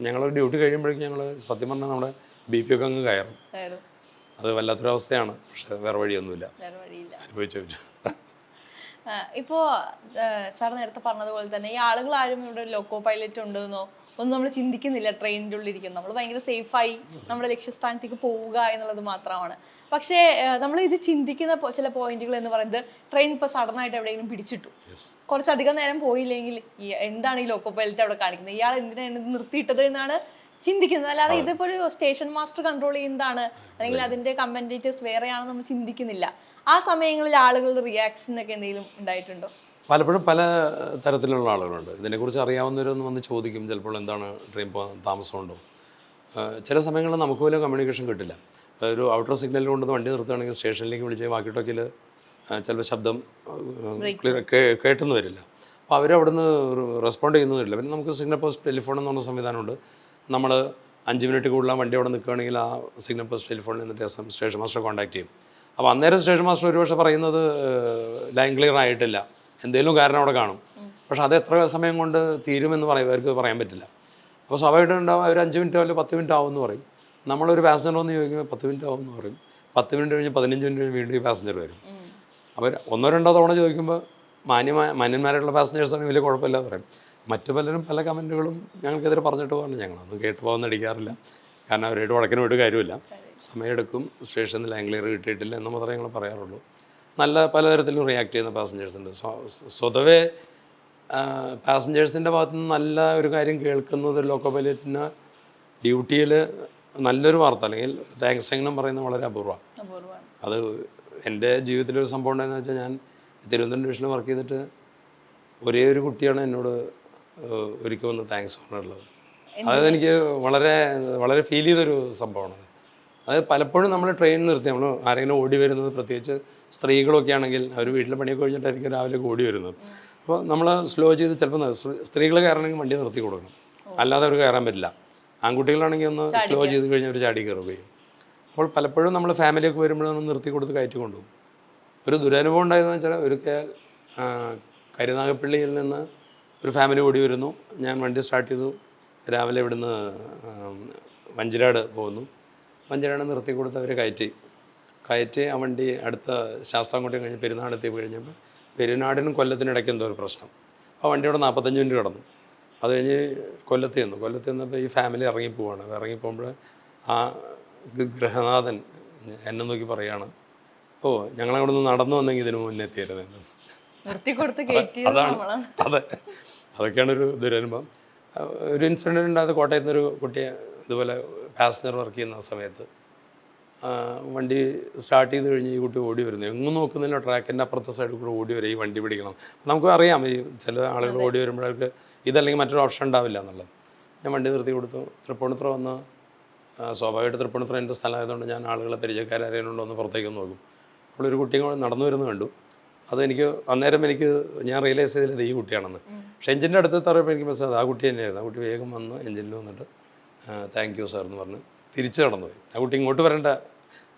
ഞങ്ങളൊരു ഡ്യൂട്ടി കഴിയുമ്പോഴേക്കും ഞങ്ങൾ സത്യം പറഞ്ഞാൽ നമ്മുടെ ബി പി ഒക്കെ അങ്ങ് കയറും. അത് വല്ലാത്തൊരവസ്ഥയാണ്. പക്ഷെ വേറെ വഴിയൊന്നുമില്ല. അനുഭവിച്ചു ഇപ്പോ സാർ നേരത്തെ പറഞ്ഞതുപോലെ തന്നെ ഈ ആളുകൾ ആരും ഇവിടെ ലോക്കോ പൈലറ്റ് ഉണ്ടെന്നോ ഒന്നും നമ്മൾ ചിന്തിക്കുന്നില്ല ട്രെയിനിന്റെ ഉള്ളിരിക്കുന്നു നമ്മൾ ഭയങ്കര സേഫായി നമ്മുടെ ലക്ഷ്യസ്ഥാനത്തേക്ക് പോവുക എന്നുള്ളത് മാത്രമാണ്. പക്ഷേ നമ്മൾ ഇത് ചിന്തിക്കുന്ന ചില പോയിന്റുകൾ എന്ന് പറയുന്നത് ട്രെയിൻ ഇപ്പോൾ സഡനായിട്ട് എവിടെയെങ്കിലും പിടിച്ചിട്ടു. കുറച്ചധികം നേരം പോയില്ലെങ്കിൽ എന്താണ് ഈ ലോക്കോ പൈലറ്റ് അവിടെ കാണിക്കുന്നത്? ഇയാൾ എന്തിനാണ് ഇത് നിർത്തിയിട്ടത് എന്നാണ് ചിന്തിക്കുന്നത്. അല്ലാതെ ഇതിപ്പോ ഒരു സ്റ്റേഷൻ മാസ്റ്റർ കൺട്രോൾ ചെയ്യുന്നതാണ്. അല്ലെങ്കിൽ അതിന്റെ കമ്പന്റേറ്റേഴ്സ് വേറെയാണെന്ന് നമ്മൾ ചിന്തിക്കുന്നില്ല. ആ സമയങ്ങളിൽ ആളുകളുടെ റിയാക്ഷൻ ഒക്കെ എന്തെങ്കിലും ഉണ്ടായിട്ടുണ്ടോ? പലപ്പോഴും പല തരത്തിലുള്ള ആളുകളുണ്ട്. ഇതിനെക്കുറിച്ച് അറിയാവുന്നവരൊന്ന് വന്ന് ചോദിക്കും ചിലപ്പോൾ എന്താണ് ട്രെയിൻ പോകാൻ താമസമുണ്ടോ? ചില സമയങ്ങളിൽ നമുക്ക് പോലും കമ്മ്യൂണിക്കേഷൻ കിട്ടില്ല. ഒരു ഔട്ടർ സിഗ്നൽ കൊണ്ടുവന്ന് വണ്ടി നിർത്തുകയാണെങ്കിൽ സ്റ്റേഷനിലേക്ക് വിളിച്ച് വാക്കി ടോക്കിൽ ചിലപ്പോൾ ശബ്ദം ക്ലിയർ കേട്ടെന്ന് വരില്ല. അപ്പോൾ അവരവിടുന്ന് റെസ്പോണ്ട് ചെയ്യുന്നു വരില്ല പിന്നെ നമുക്ക് സിഗ്നൽ പോസ്റ്റ് ടെലിഫോൺ എന്ന് പറഞ്ഞ സംവിധാനമുണ്ട്. നമ്മൾ അഞ്ച് മിനിറ്റ് കൂടുതൽ വണ്ടി അവിടെ നിൽക്കുകയാണെങ്കിൽ ആ സിഗ്നൽ പോസ്റ്റ് ടെലിഫോണിൽ നിന്നിട്ട് S M station master contact ചെയ്യും. അപ്പോൾ അന്നേരം സ്റ്റേഷൻ മാസ്റ്റർ ഒരുപക്ഷെ പറയുന്നത് ലൈൻ ക്ലിയർ ആയിട്ടില്ല. എന്തെങ്കിലും കാരണം അവിടെ കാണും. പക്ഷെ അത് എത്ര സമയം കൊണ്ട് തീരുമെന്ന് പറയും അവർക്ക് പറയാൻ പറ്റില്ല. അപ്പോൾ സ്വാഭാവികമായിട്ടും ഉണ്ടാവും അവർ അഞ്ച് മിനിറ്റ് അല്ലെങ്കിൽ പത്ത് മിനിറ്റ് ആവും എന്ന് പറയും. നമ്മളൊരു പാസഞ്ചർ വന്ന് ചോദിക്കുമ്പോൾ പത്ത് മിനിറ്റ് ആവും എന്ന് പറയും. പത്ത് മിനിറ്റ് കഴിഞ്ഞ് പതിനഞ്ച് മിനിറ്റ് കഴിഞ്ഞ് വീണ്ടും ഈ പാസഞ്ചർ വരും. അവർ ഒന്നോ രണ്ടോ തവണ ചോദിക്കുമ്പോൾ മാന്യമായ മാന്യന്മാരായിട്ടുള്ള പാസഞ്ചേഴ്സ് ആണെങ്കിൽ വലിയ കുഴപ്പമില്ല പറയും. മറ്റു പലരും പല കമന്റുകളും ഞങ്ങൾക്കെതിരെ പറഞ്ഞിട്ട് പോകാൻ ഞങ്ങളൊന്നും കേട്ട് പോകാൻ അടിക്കാറില്ല കാരണം അവരായിട്ട് വടക്കിനോട് ഒരു കാര്യമില്ല. സമയമെടുക്കും. സ്റ്റേഷനിൽ ആംഗ്ലിയർ കിട്ടിയിട്ടില്ല എന്ന് മാത്രമേ ഞങ്ങൾ പറയാറുള്ളൂ. നല്ല പലതരത്തിലും റിയാക്ട് ചെയ്യുന്ന പാസഞ്ചേഴ്സ് ഉണ്ട്. സ്വ- സ്വതവേ പാസഞ്ചേഴ്സിന്റെ ഭാഗത്തു നിന്ന് നല്ല ഒരു കാര്യം കേൾക്കുന്നത് ലോക്കോ പൈലറ്റിന് ഡ്യൂട്ടിയിൽ നല്ലൊരു വാർത്ത അല്ലെങ്കിൽ താങ്ക്സ് എങ്ങനെ പറയുന്നത് വളരെ അപൂർവമാണ് അത് എന്റെ ജീവിതത്തിലൊരു സംഭവം ഉണ്ടായെന്ന് വെച്ചാൽ ഞാൻ തിരുവനന്തപുരം ഡിവിഷനിൽ വർക്ക് ചെയ്തിട്ട് ഒരേ ഒരു കുട്ടിയാണ് എന്നോട് ഒരിക്കൽ വന്ന് താങ്ക്സ് പറഞ്ഞിട്ടുള്ളത്. അതായത് എനിക്ക് വളരെ വളരെ ഫീൽ ചെയ്തൊരു സംഭവമാണ്. അതായത് പലപ്പോഴും നമ്മൾ ട്രെയിൻ നിർത്തി. നമ്മൾ ആരെങ്കിലും ഓടി വരുന്നത് പ്രത്യേകിച്ച് സ്ത്രീകളൊക്കെ ആണെങ്കിൽ അവർ വീട്ടിലെ പണിയൊക്കെ കഴിഞ്ഞിട്ടായിരിക്കും രാവിലെ ഓടി വരുന്നത്. അപ്പോൾ നമ്മൾ സ്ലോ ചെയ്ത് ചിലപ്പോൾ സ്ത്രീകൾ കയറണമെങ്കിൽ വണ്ടി നിർത്തി കൊടുക്കണം. അല്ലാതെ അവർ കയറാൻ പറ്റില്ല. ആൺകുട്ടികളാണെങ്കിൽ ഒന്ന് സ്ലോ ചെയ്ത് കഴിഞ്ഞാൽ അവർ ചാടി കയറുകയും അപ്പോൾ പലപ്പോഴും നമ്മൾ ഫാമിലിയൊക്കെ വരുമ്പോഴാണ് നിർത്തി കൊടുത്ത് കയറ്റി കൊണ്ടുപോകും. ഒരു ദുരനുഭവം ഉണ്ടായതെന്ന് വെച്ചാൽ ഒരു കരുനാഗപ്പള്ളിയിൽ നിന്ന് ഒരു ഫാമിലി ഓടി വരുന്നു. ഞാൻ വണ്ടി സ്റ്റാർട്ട് ചെയ്തു. രാവിലെ ഇവിടുന്ന് വഞ്ചിരാട് പോകുന്നു. വഞ്ചിരാട് നിർത്തി കൊടുത്ത് അവർ കയറ്റി. കയറ്റി ആ വണ്ടി അടുത്ത ശാസ്താംകോട്ടയം കഴിഞ്ഞ് പെരുന്നാടെത്തി കഴിഞ്ഞപ്പോൾ പെരുന്നാടിനും കൊല്ലത്തിനും ഇടയ്ക്ക് എന്തോ ഒരു പ്രശ്നം. ആ വണ്ടി അവിടെ നാൽപ്പത്തഞ്ച് മിനിറ്റ് കിടന്നു. അത് കഴിഞ്ഞ് കൊല്ലത്ത് ചെന്നു. കൊല്ലത്ത് ചെന്നപ്പോൾ ഈ ഫാമിലി ഇറങ്ങി പോവാണ്. ഇറങ്ങി പോകുമ്പോൾ ആ ഗൃഹനാഥൻ എന്നെ നോക്കി പറയാണ് ഓ ഞങ്ങളവിടെ നിന്ന് നടന്നു വന്നെങ്കിൽ ഇതിന് മുന്നേ എത്തിയായിരുന്നു അതാണ്. അതെ. അതൊക്കെയാണ് ഒരു ദുരനുഭവം. ഒരു ഇൻസിഡന്റ് ഉണ്ടായത് കോട്ടയത്ത് കുട്ടിയെ ഇതുപോലെ പാസഞ്ചർ വർക്ക് ചെയ്യുന്ന സമയത്ത് വണ്ടി സ്റ്റാർട്ട് ചെയ്ത് കഴിഞ്ഞ് ഈ കുട്ടി ഓടി വരുന്നു എങ്ങും നോക്കുന്നില്ല ട്രാക്കിന്റെ അപ്പുറത്തെ സൈഡിൽ കൂടെ ഓടി വരും ഈ വണ്ടി പിടിക്കണം. നമുക്ക് അറിയാം ഈ ചില ആളുകൾ ഓടി വരുമ്പോഴേക്ക് ഇതല്ലെങ്കിൽ മറ്റൊരു ഓപ്ഷൻ ഉണ്ടാവില്ല എന്നുള്ളത്. ഞാൻ വണ്ടി നിർത്തി കൊടുത്തു. തൃപ്പൂണിത്ര വന്ന് സ്വാഭാവികമായിട്ട് തൃപ്പൂണിത്ര എന്റെ സ്ഥലമായതുകൊണ്ട് ഞാൻ ആളുകളെ പരിചയക്കാരെങ്കിലും ഒന്ന് പുറത്തേക്ക് നോക്കും. അപ്പോൾ ഒരു കുട്ടി കൂടെ നടന്നു വരുന്നത് കണ്ടു. അതെനിക്ക് അന്നേരം എനിക്ക് ഞാൻ റിയലൈസ് ചെയ്തത് ഈ കുട്ടിയാണെന്ന്. പക്ഷേ എഞ്ചിന്റെ അടുത്ത് തറയപ്പോൾ എനിക്ക് മനസ്സിലായത് ആ കുട്ടി തന്നെയായിരുന്നു. ആ കുട്ടി വേഗം വന്ന് എഞ്ചിനിൽ വന്നിട്ട് താങ്ക് യു സാർ എന്ന് പറഞ്ഞ് തിരിച്ചു നടന്നുപോയി. ആ കുട്ടി ഇങ്ങോട്ട് വരേണ്ട.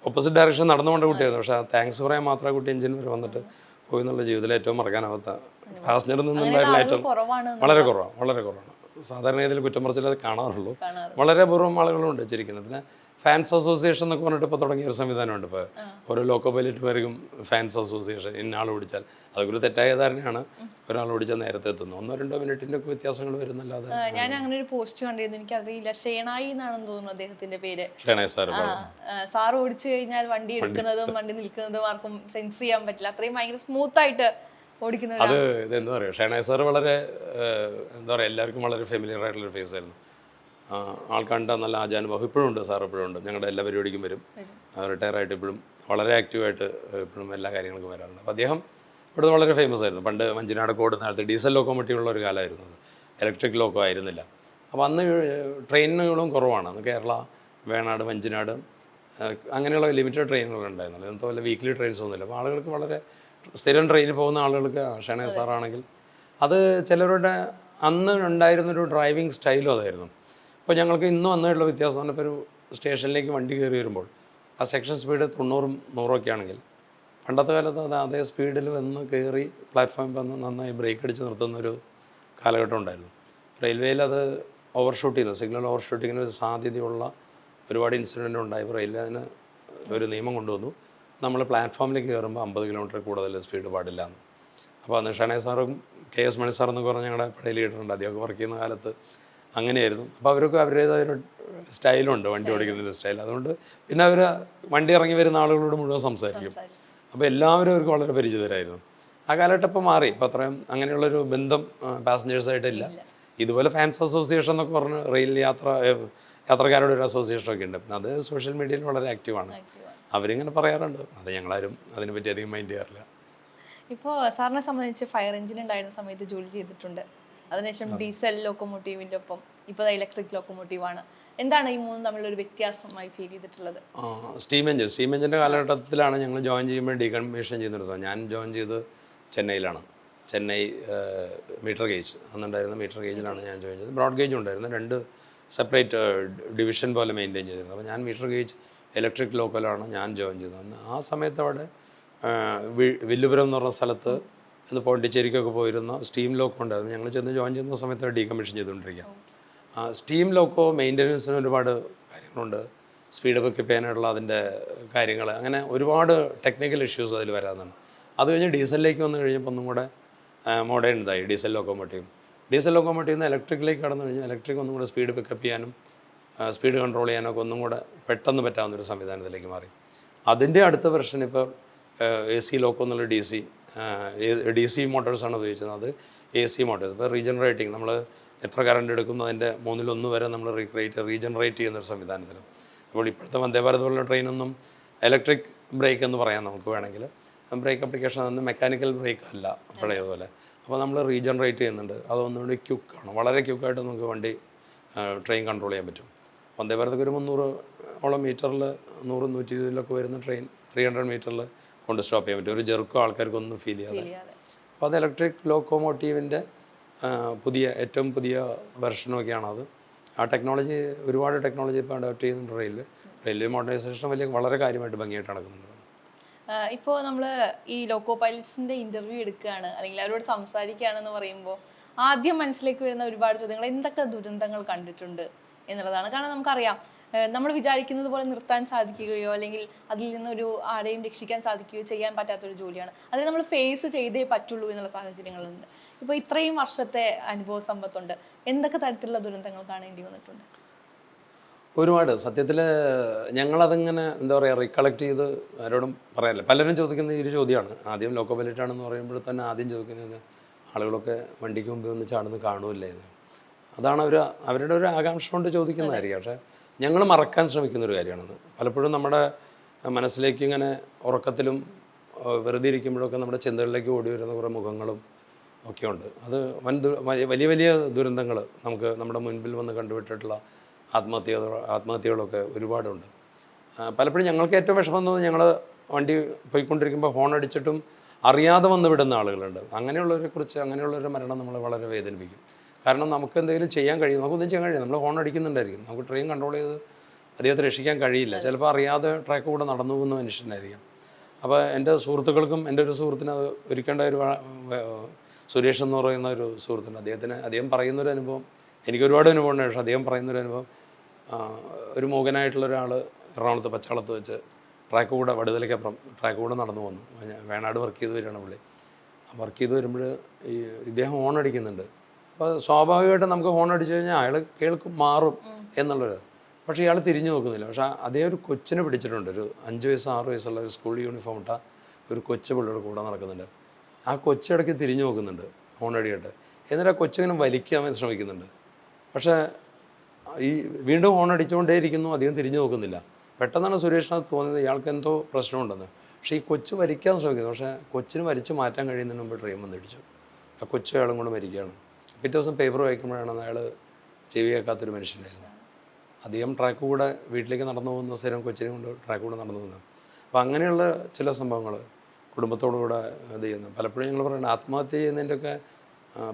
ഓപ്പോസിറ്റ് ഡയറക്ഷൻ നടന്നുകൊണ്ട് കുട്ടിയായിരുന്നു. പക്ഷേ ആ താങ്ക്സ് പറയാൻ മാത്രം ആ കുട്ടി എഞ്ചിൻ വരെ വന്നിട്ട് പോയി എന്നുള്ള ജീവിതത്തിൽ ഏറ്റവും മറക്കാനാവാത്ത പാസഞ്ചറിൽ നിന്നുണ്ടായിരുന്ന ഏറ്റവും വളരെ കുറവാണ് വളരെ കുറവാണ്. സാധാരണ ഇതിൽ കുറ്റം പറച്ചിലത് കാണാറുള്ളൂ. കാണാറ് വളരെ പൂർവം ആളുകളുണ്ട് ചിരിക്കുന്നത് പിന്നെ ഫാൻസ് അസോസിയേഷൻ എന്നൊക്കെ പറഞ്ഞിട്ട് ഇപ്പോൾ തുടങ്ങിയ ഒരു സംവിധാനമുണ്ട്. ഇപ്പോൾ ഓരോ ലോക്കോ പൈലറ്റ് പേർക്കും ഫാൻസ് അസോസിയേഷൻ ഇന്ന ആൾ ഓടിച്ചാൽ അതൊക്കെ ഒരു തെറ്റായ ധാരണയാണ്. ഒരാൾ ഓടിച്ചാൽ നേരത്തെ എത്തുന്നു. ഒന്നോ രണ്ടോ മിനിറ്റിന്റെ ഒക്കെ വ്യത്യാസങ്ങൾ വരുന്നല്ലാതെ ഞാൻ അങ്ങനെ ഒരു പോസ്റ്റ് കണ്ടിരുന്നു. എനിക്ക് അറിയില്ല ഷേണായി എന്നാണെന്ന് തോന്നുന്നു അദ്ദേഹത്തിന്റെ പേര്. ഷേണായി സാർ സാർ ഓടിച്ചു കഴിഞ്ഞാൽ വണ്ടി എടുക്കുന്നതും വണ്ടി നിൽക്കുന്നതും ആർക്കും സെൻസ് ചെയ്യാൻ പറ്റില്ല. അത്രയും ഭയങ്കര സ്മൂത്ത് ആയിട്ട് ഓടിക്കുന്നത് അത് ഇതെന്താ പറയുക ഷേണായ സാർ വളരെ എന്താ പറയുക എല്ലാവർക്കും വളരെ ഫെമിലിയർ ആയിട്ടുള്ളൊരു ഫേസ് ആയിരുന്നു. ആ, ആൾ കണ്ട നല്ല ആചാനുഭവം ഇപ്പോഴും ഉണ്ട് സാർ ഇപ്പോഴും ഉണ്ട്. ഞങ്ങളുടെ എല്ലാ പരിപാടിക്കും വരും. റിട്ടയർ ആയിട്ട് ഇപ്പോഴും വളരെ ആക്റ്റീവായിട്ട് ഇപ്പോഴും എല്ലാ കാര്യങ്ങൾക്കും വരാറുണ്ട്. അപ്പോൾ അദ്ദേഹം ഇവിടെ വളരെ ഫേമസ് ആയിരുന്നു. പണ്ട് മഞ്ചിനാട് കോട് നേരത്തെ ഡീസൽ ലോക്കോമോട്ടീവ് ഉള്ള ഒരു കാലമായിരുന്നു അത്. ഇലക്ട്രിക് ലോക്കോ ആയിരുന്നില്ല. അപ്പോൾ അന്ന് ട്രെയിനുകളും കുറവാണ്. അന്ന് കേരള വേണാട് മഞ്ചിനാട് അങ്ങനെയുള്ള ലിമിറ്റഡ് ട്രെയിനുകൾ ഉണ്ടായിരുന്നില്ല. ഇന്നത്തെ പോലെ വീക്ക്ലി ട്രെയിൻസ് ഒന്നുമില്ല. അപ്പോൾ ആളുകൾക്ക് വളരെ സ്ഥിരം ട്രെയിനിൽ പോകുന്ന ആളുകൾക്ക് ഷണേ സാറാണെങ്കിൽ അത് ചിലരുടെ അന്ന് ഉണ്ടായിരുന്നൊരു ഡ്രൈവിംഗ് സ്റ്റൈലും അതായിരുന്നു. അപ്പോൾ ഞങ്ങൾക്ക് ഇന്നും വന്നിട്ടുള്ള വ്യത്യാസം ഇപ്പോൾ ഒരു സ്റ്റേഷനിലേക്ക് വണ്ടി കയറി വരുമ്പോൾ ആ സെക്ഷൻ സ്പീഡ് തൊണ്ണൂറും നൂറൊക്കെ ആണെങ്കിൽ പണ്ടത്തെ കാലത്ത് അത് അതേ സ്പീഡിൽ വന്ന് കയറി പ്ലാറ്റ്ഫോമിൽ വന്ന് നന്നായി ബ്രേക്ക് അടിച്ച് നിർത്തുന്ന ഒരു കാലഘട്ടം ഉണ്ടായിരുന്നു. റെയിൽവേയിൽ അത് ഓവർഷൂട്ട് ചെയ്യുന്നു സിഗ്നൽ ഓവർഷൂട്ടിങ്ങിന് ഒരു സാധ്യതയുള്ള ഒരുപാട് ഇൻസിഡന്റ് ഉണ്ടായി. റെയിൽവേ അതിന് ഒരു നിയമം കൊണ്ടുവന്നു. നമ്മൾ പ്ലാറ്റ്ഫോമിലേക്ക് കയറുമ്പോൾ അമ്പത് കിലോമീറ്റർ കൂടുതൽ സ്പീഡ് പാടില്ല എന്ന്. അപ്പോൾ അന്ന് ഷണേ സാറും കെ എസ് മണി സാർ എന്നൊക്കെ ഞങ്ങളുടെ പഴയ ലീഡറുണ്ട് അദ്ദേഹമൊക്കെ വർക്ക് ചെയ്യുന്ന കാലത്ത് അങ്ങനെയായിരുന്നു. അപ്പോൾ അവർക്ക് അവരുടേതായ ഒരു സ്റ്റൈലുണ്ട് വണ്ടി ഓടിക്കുന്നതിന്റെ സ്റ്റൈൽ അതുകൊണ്ട് പിന്നെ അവർ വണ്ടി ഇറങ്ങി വരുന്ന ആളുകളോട് മുഴുവൻ സംസാരിക്കും. അപ്പോൾ എല്ലാവരും അവർക്ക് വളരെ പരിചിതരായിരുന്നു. ആ കാലഘട്ടം ഇപ്പോൾ മാറി. ഇപ്പോൾ അത്രയും അങ്ങനെയുള്ളൊരു ബന്ധം പാസഞ്ചേഴ്സായിട്ടില്ല. ഇതുപോലെ ഫാൻസ് അസോസിയേഷൻ എന്നൊക്കെ പറഞ്ഞ് റെയിൽ യാത്ര യാത്രക്കാരുടെ ഒരു അസോസിയേഷൻ ഒക്കെ ഉണ്ട്. അത് സോഷ്യൽ മീഡിയയിൽ വളരെ ആക്റ്റീവാണ്. അവരിങ്ങനെ പറയാറുണ്ട്. അത് ഞങ്ങളാരും അതിനെപ്പറ്റി അധികം മൈൻഡ് ചെയ്യാറില്ല. ഇപ്പോൾ സാറിനെ സംബന്ധിച്ച് ഫയർ എഞ്ചിൻ ഉണ്ടായിരുന്ന സമയത്ത് ജോലി ചെയ്തിട്ടുണ്ട്. അതിനുശേഷം ഡീസൽ ലോക്കോമോട്ടീവിന്റെ ഒപ്പം ഇപ്പോൾ ഇലക്ട്രിക് ലോക്കോമോട്ടീവാണ്. എന്താണ് ഈ മൂന്നും തമ്മിലൊരു വ്യത്യാസമായി ഫീൽ ചെയ്തിട്ടുള്ളത്? Steam engine. സ്റ്റീം എഞ്ചിന്റെ കാലഘട്ടത്തിലാണ് ഞങ്ങൾ ജോയിൻ ചെയ്യുമ്പോൾ ഡീകൺമിഷൻ ചെയ്യുന്നത് ഞാൻ ജോയിൻ ചെയ്ത് ചെന്നൈയിലാണ്. Chennai metre gauge. അന്നുണ്ടായിരുന്ന മീറ്റർ ഗേജിലാണ് ഞാൻ ജോയിൻ ചെയ്തത്. ബ്രോഡ് ഗേജ് ഉണ്ടായിരുന്നു. രണ്ട് സെപ്പറേറ്റ് ഡിവിഷൻ പോലെ മെയിന്റെയിൻ ചെയ്തിരുന്നത്. അപ്പോൾ ഞാൻ മീറ്റർ ഗേജ് ഇലക്ട്രിക് ലോക്കലാണ് ഞാൻ ജോയിൻ ചെയ്തത്. ആ സമയത്ത് അവിടെ വില്ലുപുരം എന്ന് പറഞ്ഞ സ്ഥലത്ത് ഇന്ന് പോണ്ടിച്ചേരിക്കൊക്കെ പോയിരുന്നു. സ്റ്റീം ലോക്കോ ഉണ്ടായിരുന്നു. ഞങ്ങൾ ചെന്ന് ജോയിൻ ചെയ്യുന്ന സമയത്ത് ഡീകമ്മീഷൻ ചെയ്തുകൊണ്ടിരിക്കുക സ്റ്റീം ലോക്കോ മെയിന്റനൻസിന് ഒരുപാട് കാര്യങ്ങളുണ്ട്. സ്പീഡ് ഒക്കെ ചെയ്യാനുള്ള അതിന്റെ കാര്യങ്ങൾ. അങ്ങനെ ഒരുപാട് ടെക്നിക്കൽ ഇഷ്യൂസ് അതിൽ വരാറുണ്ട്. അത് കഴിഞ്ഞ് ഡീസലിലേക്ക് വന്നു കഴിഞ്ഞപ്പോൾ ഒന്നും കൂടെ മോഡേൺ ഇതായി. Diesel locomotive. ഡീസൽ ലോക്കോമോട്ടീവ് നിന്ന് ഇലക്ട്രിക്കിലേക്ക് കടന്നു കഴിഞ്ഞാൽ ഇലക്ട്രിക് ഒന്നും കൂടെ സ്പീഡ് പിക്കപ്പ് ചെയ്യാനും സ്പീഡ് കൺട്രോൾ ചെയ്യാനൊക്കെ ഒന്നും കൂടെ പെട്ടെന്ന് പറ്റാവുന്ന ഒരു സംവിധാനത്തിലേക്ക് മാറി. അതിന്റെ അടുത്ത വെർഷൻ ഇപ്പോൾ എ സി ലോക്കോ എന്നുള്ള ഡി സി ഡി സി മോട്ടോഴ്സാണ് ഉപയോഗിച്ചത്. അത് എ സി മോട്ടോഴ്സ്. ഇപ്പോൾ റീജനറേറ്റിംഗ്. നമ്മൾ എത്ര കറണ്ട് എടുക്കുന്നു അതിന്റെ മൂന്നിലൊന്ന് വരെ നമ്മൾ റീക്രിയേറ്റ് റീജനറേറ്റ് ചെയ്യുന്ന ഒരു സംവിധാനത്തിൽ അപ്പോൾ ഇപ്പോഴത്തെ വന്ദേ ഭാരത് പോലുള്ള ട്രെയിനൊന്നും ഇലക്ട്രിക് ബ്രേക്ക് എന്ന് പറയാം നമുക്ക് വേണമെങ്കിൽ ബ്രേക്ക് അപ്ലിക്കേഷൻ അതൊന്നും മെക്കാനിക്കൽ ബ്രേക്ക് അല്ല പഴയതുപോലെ. അപ്പോൾ നമ്മൾ റീജനറേറ്റ് ചെയ്യുന്നുണ്ട്. അതൊന്നുകൂടി ക്യുക്കാണ് വളരെ ക്യുക്കായിട്ട് നമുക്ക് വണ്ടി ട്രെയിൻ കൺട്രോൾ ചെയ്യാൻ പറ്റും. വന്ദേ ഒരു മുന്നൂറ് ഓളം മീറ്ററിൽ നൂറ് നൂറ്റി ഇരുപതിലൊക്കെ വരുന്ന ട്രെയിൻ ത്രീ ഹൺഡ്രഡ് മീറ്ററിൽ കൊണ്ട് സ്റ്റോപ്പ് ചെയ്യാൻ പറ്റും. ഒരു ജെർക്കോ ആൾക്കാർക്കൊന്നും ഫീൽ ചെയ്യാതെ. ചെയ്യാതെ. അപ്പോൾ അത് ഇലക്ട്രിക് ലോക്കോമോട്ടീവിന്റെ പുതിയ ഏറ്റവും പുതിയ വെർഷനൊക്കെയാണ് അത്. ആ ടെക്നോളജി ഒരുപാട് ടെക്നോളജി ഇപ്പോൾ അഡോപ്റ്റ് ചെയ്യുന്നുണ്ട് റെയിൽവേ റെയിൽവേ മോഡേണൈസേഷൻ വലിയ വളരെ കാര്യമായിട്ട് ഭംഗിയായിട്ട് നടക്കുന്നുണ്ട്. ഇപ്പോൾ നമ്മൾ ഈ ലോക്കോ പൈലറ്റ്സിന്റെ ഇന്റർവ്യൂ എടുക്കുകയാണ് അല്ലെങ്കിൽ അവരോട് സംസാരിക്കുകയാണെന്ന് പറയുമ്പോൾ ആദ്യം മനസ്സിലേക്ക് വരുന്ന ഒരുപാട് ചോദ്യങ്ങൾ എന്തൊക്കെ ദുരന്തങ്ങൾ കണ്ടിട്ടുണ്ട്? എന്നുള്ളതാണ്. കാരണം നമുക്കറിയാം നമ്മൾ വിചാരിക്കുന്നത് പോലെ നിർത്താൻ സാധിക്കുകയോ അല്ലെങ്കിൽ അതിൽ നിന്നൊരു ആരെയും രക്ഷിക്കാൻ സാധിക്കുകയോ ചെയ്യാൻ പറ്റാത്തൊരു ജോലിയാണ്. അത് നമ്മൾ ഫേസ് ചെയ്തേ പറ്റുള്ളൂ എന്നുള്ള സാഹചര്യങ്ങളുണ്ട്. ഇപ്പോൾ ഇത്രയും വർഷത്തെ അനുഭവ സമ്പത്തുണ്ട്. എന്തൊക്കെ തരത്തിലുള്ള ദുരന്തങ്ങൾ കാണേണ്ടി വന്നിട്ടുണ്ട്? ഒരുപാട്. സത്യത്തിൽ ഞങ്ങളതിങ്ങനെ എന്താ പറയുക റീകളക്ട് ചെയ്ത് ആരോടും പറയാനില്ല. പലരും ചോദിക്കുന്ന ഈ ഒരു ചോദ്യമാണ്. ആദ്യം ലോക്കോ പൈലറ്റ് ആണെന്ന് പറയുമ്പോൾ തന്നെ ആദ്യം ചോദിക്കുന്നത് ആളുകളൊക്കെ വണ്ടിക്ക് മുമ്പ് വന്ന് ചാടുന്ന കാണുമല്ലേ എന്ന്. അതാണ് അവർ അവരുടെ ഒരു ആകാംക്ഷ കൊണ്ട് ചോദിക്കുന്നതായിരിക്കും. പക്ഷേ ഞങ്ങൾ മറക്കാൻ ശ്രമിക്കുന്ന ഒരു കാര്യമാണത്. പലപ്പോഴും നമ്മുടെ മനസ്സിലേക്ക് ഇങ്ങനെ ഉറക്കത്തിലും വെറുതെ ഇരിക്കുമ്പോഴൊക്കെ നമ്മുടെ ചിന്തകളിലേക്ക് ഓടി വരുന്ന കുറേ മുഖങ്ങളും ഒക്കെ ഉണ്ട്. അത് വൻ വലിയ- വലിയ ദുരന്തങ്ങൾ നമുക്ക് നമ്മുടെ മുൻപിൽ വന്ന് കണ്ടുവിട്ടിട്ടുള്ള ആത്മഹത്യ ആത്മഹത്യകളൊക്കെ ഒരുപാടുണ്ട്. പലപ്പോഴും ഞങ്ങൾക്ക് ഏറ്റവും വിഷമം തോന്നുന്നത് ഞങ്ങൾ വണ്ടി പോയിക്കൊണ്ടിരിക്കുമ്പോൾ ഫോൺ അടിച്ചിട്ടും അറിയാതെ വന്ന് വിടുന്ന ആളുകളുണ്ട്. അങ്ങനെയുള്ളവരെ കുറിച്ച് അങ്ങനെയുള്ളവരുടെ മരണം നമ്മളെ വളരെ വേദനിപ്പിക്കും. കാരണം നമുക്ക് എന്തെങ്കിലും ചെയ്യാൻ കഴിയും. നമുക്കൊന്നും ചെയ്യാൻ കഴിയും നമ്മൾ ഹോൺ അടിക്കുന്നുണ്ടായിരിക്കും. നമുക്ക് ട്രെയിൻ കൺട്രോൾ ചെയ്ത് അദ്ദേഹത്തെ രക്ഷിക്കാൻ കഴിയില്ല. ചിലപ്പോൾ അറിയാതെ ട്രാക്ക് കൂടെ നടന്നു പോകുന്ന മനുഷ്യനായിരിക്കും. അപ്പോൾ എന്റെ സുഹൃത്തുക്കൾക്കും എന്റെ ഒരു സുഹൃത്തിന് അത് ഒരുക്കേണ്ട ഒരു സുരേഷ് എന്ന് പറയുന്ന ഒരു സുഹൃത്തുണ്ട്. അദ്ദേഹത്തിന് അദ്ദേഹം പറയുന്നൊരു അനുഭവം എനിക്ക് ഒരുപാട് അനുഭവം ഉണ്ട് പക്ഷേ അദ്ദേഹം പറയുന്നൊരു അനുഭവം ഒരു മൂകനായിട്ടുള്ള ഒരാൾ എറണാകുളത്ത് പച്ചാളത്ത് വെച്ച് ട്രാക്ക് കൂടെ വടുതലയ്ക്കപ്പുറം ട്രാക്ക് കൂടെ നടന്നു വന്നു. വേണാട് വർക്ക് ചെയ്ത് വരികയാണ് പുള്ളി. വർക്ക് ചെയ്ത് വരുമ്പോൾ ഈ ഇദ്ദേഹം ഓൺ അടിക്കുന്നുണ്ട്. അപ്പോൾ സ്വാഭാവികമായിട്ടും നമുക്ക് ഹോൺ അടിച്ചു കഴിഞ്ഞാൽ അയാൾ കേൾക്കും മാറും എന്നുള്ളത്. പക്ഷേ ഇയാൾ തിരിഞ്ഞു നോക്കുന്നില്ല. പക്ഷേ അതേ ഒരു കൊച്ചിനെ പിടിച്ചിട്ടുണ്ട്. ഒരു അഞ്ച് വയസ്സ് ആറ് വയസ്സുള്ള ഒരു സ്കൂൾ യൂണിഫോം ഇട്ട ഒരു കൊച്ചു പിള്ളേരുടെ കൂടെ നടക്കുന്നുണ്ട്. ആ കൊച്ചിടയ്ക്ക് തിരിഞ്ഞു നോക്കുന്നുണ്ട് ഫോൺ അടിയിട്ട് എന്നിട്ട് ആ കൊച്ചിങ്ങനെ വലിക്കാൻ ശ്രമിക്കുന്നുണ്ട്. പക്ഷേ ഈ വീണ്ടും ഫോൺ അടിച്ചുകൊണ്ടേ ഇരിക്കുന്നു അധികം തിരിഞ്ഞു നോക്കുന്നില്ല. പെട്ടെന്നാണ് സുരേഷിന് തോന്നിയത് ഇയാൾക്ക് എന്തോ പ്രശ്നമുണ്ടെന്ന്. പക്ഷേ ഈ കൊച്ചു വരിക്കാൻ ശ്രമിക്കുന്നു. പക്ഷേ കൊച്ചിന് വരിച്ച് മാറ്റാൻ കഴിയുന്നതിന് മുമ്പ് ട്രെയിൻ വന്നിടിച്ചു. ആ കൊച്ചു അയാളും കൂടെ മരിക്കുകയാണ്. പിറ്റേ ദിവസം പേപ്പർ വായിക്കുമ്പോഴാണ് അയാൾ ചെവി കേൾക്കാത്തൊരു മനുഷ്യനായിരുന്നു. അധികം ട്രാക്ക് കൂടെ വീട്ടിലേക്ക് നടന്നു പോകുന്ന സ്ഥിരം കൊച്ചിനെ കൊണ്ട് ട്രാക്ക് കൂടെ നടന്നു പോകുന്നത് അപ്പോൾ അങ്ങനെയുള്ള ചില സംഭവങ്ങൾ കുടുംബത്തോടു കൂടെ ഇത് ചെയ്യുന്നു. പലപ്പോഴും ഞങ്ങൾ പറയുന്നത് ആത്മഹത്യ ചെയ്യുന്നതിന്റെയൊക്കെ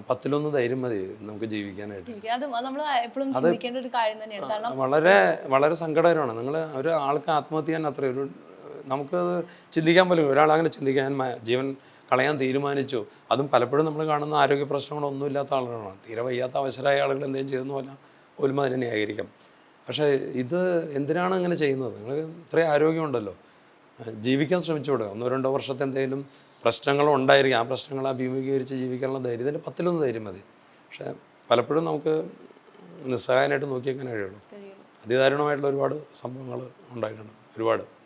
പത്തിലൊന്ന് ധൈര്യം മതി നമുക്ക് ജീവിക്കാനായിട്ട്. വളരെ വളരെ സങ്കടകരമാണ്. നിങ്ങൾ ഒരു ആൾക്ക് ആത്മഹത്യ ചെയ്യാൻ അത്ര ഒരു നമുക്കത് ചിന്തിക്കാൻ പോലും ഒരാൾ അങ്ങനെ ചിന്തിക്കാൻ ജീവൻ കളയാൻ തീരുമാനിച്ചു. അതും പലപ്പോഴും നമ്മൾ കാണുന്ന ആരോഗ്യ പ്രശ്നങ്ങളൊന്നും ഇല്ലാത്ത ആളുകളാണ്. തീരെ വയ്യാത്ത അവസരമായ ആളുകൾ എന്തെങ്കിലും ചെയ്യുന്ന പോലെ പോലും അതിനെ ന്യായീകരിക്കാം പക്ഷേ ഇത് എന്തിനാണ് അങ്ങനെ ചെയ്യുന്നത്? നിങ്ങൾ ഇത്രയും ആരോഗ്യമുണ്ടല്ലോ. ജീവിക്കാൻ ശ്രമിച്ചുകൂടെ? ഒന്നോ രണ്ടോ വർഷത്തെ എന്തെങ്കിലും പ്രശ്നങ്ങൾ ഉണ്ടായിരിക്കും. ആ പ്രശ്നങ്ങൾ അഭിമുഖീകരിച്ച് ജീവിക്കാനുള്ള ധൈര്യം ഇതിന്റെ പത്തിലൊന്ന് ധൈര്യം മതി. പക്ഷേ പലപ്പോഴും നമുക്ക് നിസ്സഹായനായിട്ട് നോക്കിയേക്കാൻ കഴിയുള്ളൂ. അതിദാരുണമായിട്ടുള്ള ഒരുപാട് സംഭവങ്ങൾ ഉണ്ടായിട്ടുണ്ട്. ഒരുപാട്.